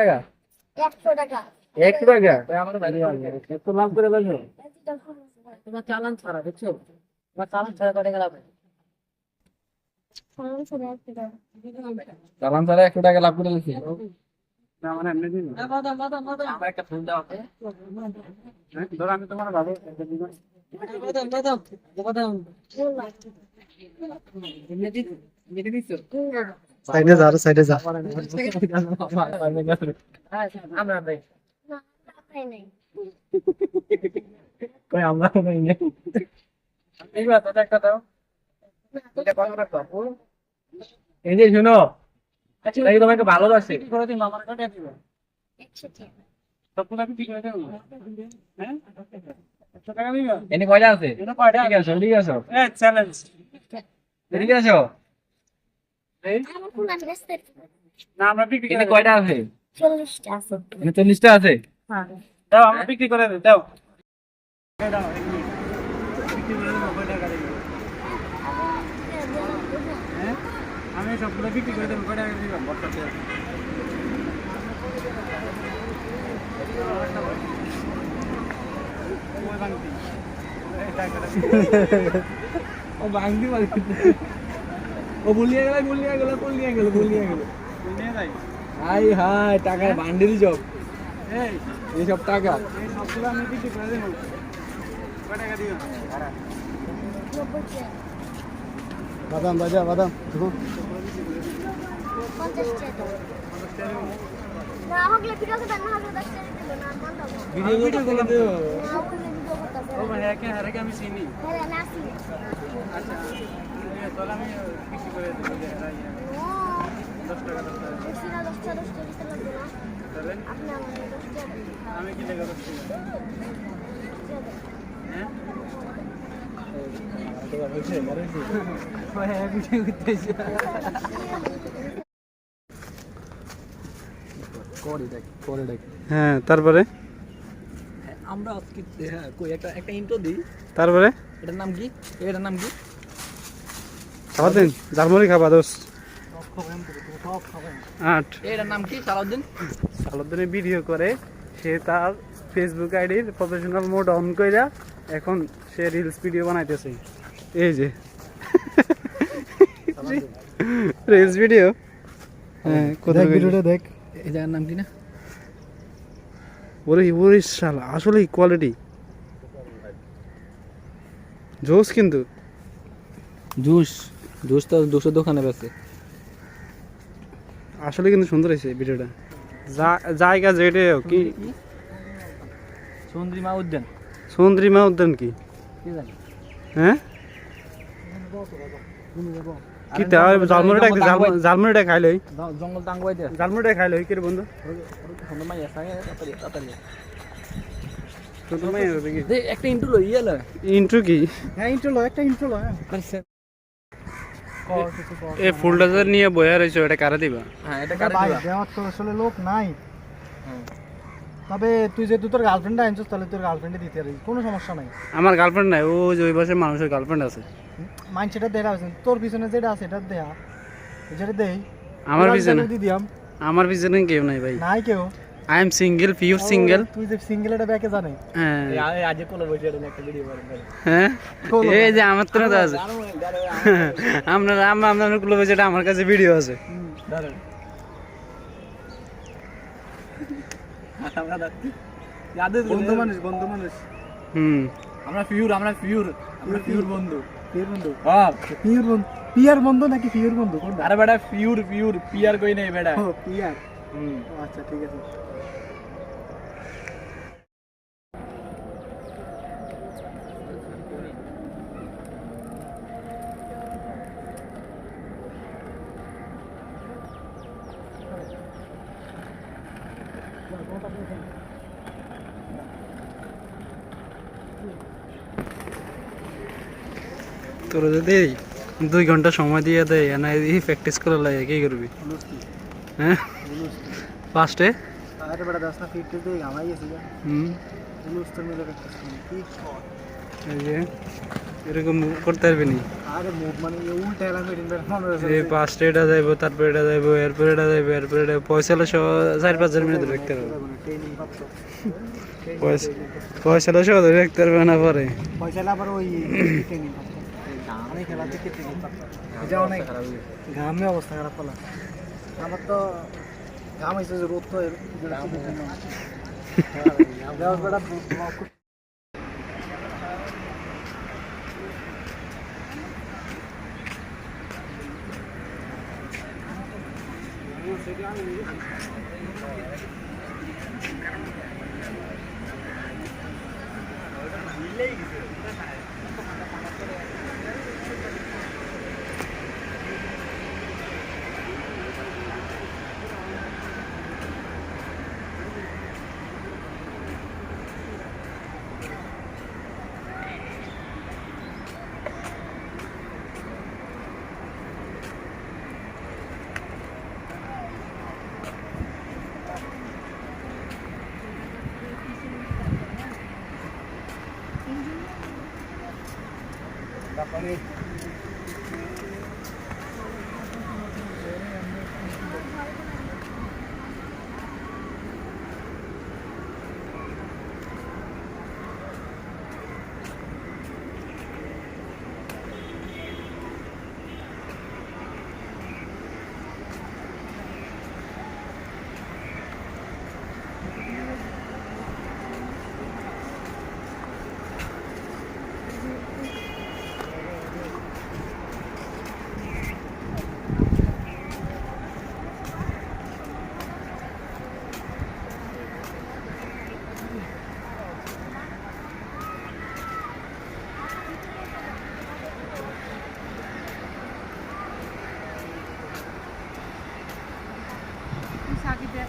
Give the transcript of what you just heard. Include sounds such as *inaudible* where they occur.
টাকা? একশো টাকা। একশো টাকা? আমাদের লাভ করে বলছো হয়। তোমার চালান ছাড়া দেখছ? তোমার চালান ছাড়া কত টাকা লাভ। চালান ছাড়া একশো টাকা। লাভ করে আমার একটা ফোন আমি তোমার সাইডে যা আরও সাইডে যা। আমরা ভাই। কই আমরা নাই নেই এইবার তো একটা দাও। এটা কত এই যে শুনো এই তোমাকে ভালো লাগছে? করে দিন আমার কাছে দিব। সবগুলো আমি ঠিক করে হ্যাঁ? 100 টাকা দিবা? এনে কয়টা আছে? এটা কয়টা ঠিক আছে ঠিক আছে। এ চ্যালেঞ্জ ঠিক আছে আমার ফোন আমি ব্যস্ত আছি। না আমরা বিক্রি করে কয়টা আছে? চল্লিশটা আছে। এনে 40টা আছে? হ্যাঁ। দাও আমরা বিক্রি করে দাও। করে হ্যাঁ? আমি সবগুলো বিক্রি করে দেবো কয় টাকা দিবা? বর্ষাতে। ও ভাঙতি। *laughs* মারছি ও ভুলিয়ে গেল ভুলিয়ে গেল ভুলিয়ে গেল ভুলিয়ে গেল হাই হাই টাকার বান্ডিল জব এইসব টাকা এই সবগুলো আমি বিক্রি করে দেবো কয় টাকা টাকা। বাদাম বাজা বাদাম টাকা। ভিডিও করতে না হলে দশ টাকা দিবো না, মন দাও। ভিডিও ভিডিও করে ও হবে ভাই না। একে আমি চিনি হ্যাঁ। আচ্ছা আমি কি লেগে দশ হ্যাঁ দেখ হ্যাঁ তারপরে আমরা আজকে হ্যাঁ কই একটা একটা ইন্ট্রো দিই। তারপরে? এটার নাম কি? এটার নাম কি? খাবার দিন ঝালমুড়ি খাবা দোষ আট। এটার নাম কি? সালাউদ্দিন? ভিডিও করে সে তার ফেসবুক আইডির প্রফেশনাল মোড অন কইরা এখন সে রিলস ভিডিও বানাইতেছে। এই যে। রিলস ভিডিও হ্যাঁ কোথায় ভিডিওটা দেখ। এই জায়গার নাম কি না? ওরে ওরে শালা আসলেই কোয়ালিটি জোস কিন্তু। জুস জুস তো দুশো দোকানে বেছে আসলে কিন্তু সুন্দর হয়েছে ভিডিওটা। জায়গা যেটা কি? চন্দ্রিমা উদ্যান। সুন্দরীমা উদ্যান কি? হ্যাঁ? কি জালমুড়িটা জালমুড়িটা জঙ্গল টাঙ্গুয়াই জালমুড়িটা বন্ধু? মাই তাড়াতাড়ি তাড়াতাড়ি একটা ইন্টু লই ইয়ে লয় ইন্ট্রো কি? হ্যাঁ ইন্টু লয় একটা ইন্টু লয় এ ফুলটা যে নিয়ে বয়া রয়েছে এটা কারা দিবা? হ্যাঁ এটা কারে দিবা? দেওয়ার আসলে লোক নাই। হ্যাঁ। তবে তুই যেহেতু তোর গার্লফ্রেন্ড আনছিস তাহলে তোর গার্লফ্রেন্ডে দিতে পারিস কোনো সমস্যা নাই। আমার গার্লফ্রেন্ড নাই ও যে ওই পাশে মানুষের গার্লফ্রেন্ড আছে। মাইন্ড সেটা দেখা হয়েছে তোর পিছনে যেটা আছে এটা দেয়া। যেটা দেই আমার পিছনে। আগে দিয়ে দিয়াম। আমার পিছনে কেউ নাই ভাই। নাই কেউ? I am single pure single তুই যে সিঙ্গেল এটা ব্যাকে জানে। হ্যাঁ। এই আজ কোলে বসে এটা একটা ভিডিও করে হ্যাঁ? এই যে আমার তো না আছে *laughs* আমরা আমরা আপনার ক্লোবে যেটা আমার কাছে ভিডিও আছে। দাঁড়ান। বন্ধু মানুষ বন্ধু মানুষ। হুম। আমরা পিওর আমরা পিওর আমরা পিওর বন্ধু। পিওর বন্ধু। হ্যাঁ। পিওর বন্ধু। পিয়ার বন্ধু নাকি পিওর বন্ধু? আরে বেটা পিওর পিওর পিয়ার কই নাই বেটা। ও পিয়ার হুম। আচ্ছা ঠিক আছে। তোর যদি দুই ঘণ্টা সময় দিয়ে দেয় না এই প্র্যাকটিস করে লাগে কি করবি? হ্যাঁ? ফার্স্টে আরে বেটা দশ না ফিট দিয়ে গামাই গেছি হুম। বুলুস তোর মিলে প্র্যাকটিস করি? এই যে এরকম করতে পারবি নি? আরে মুভ মানে উল্টা এলাম এদিন বের এই পাঁচটা এটা যাইবো তারপর এটা যাইবো এরপর এটা যাইবো এরপর এটা পয়সা হলে সহ চার পাঁচ হাজার মিনিট দেখতে পারব। পয়সা সহ পারবে না পরে। পয়সা আবার ওই ট্রেনিং পাচ্ছ আমি খেলাতে কেটে গেছি অনেক ঘামে অবস্থা খারাপ হলো আমার তো ঘাম হয়েছে যে রোদ তো Vale. ಆಗಿದೆ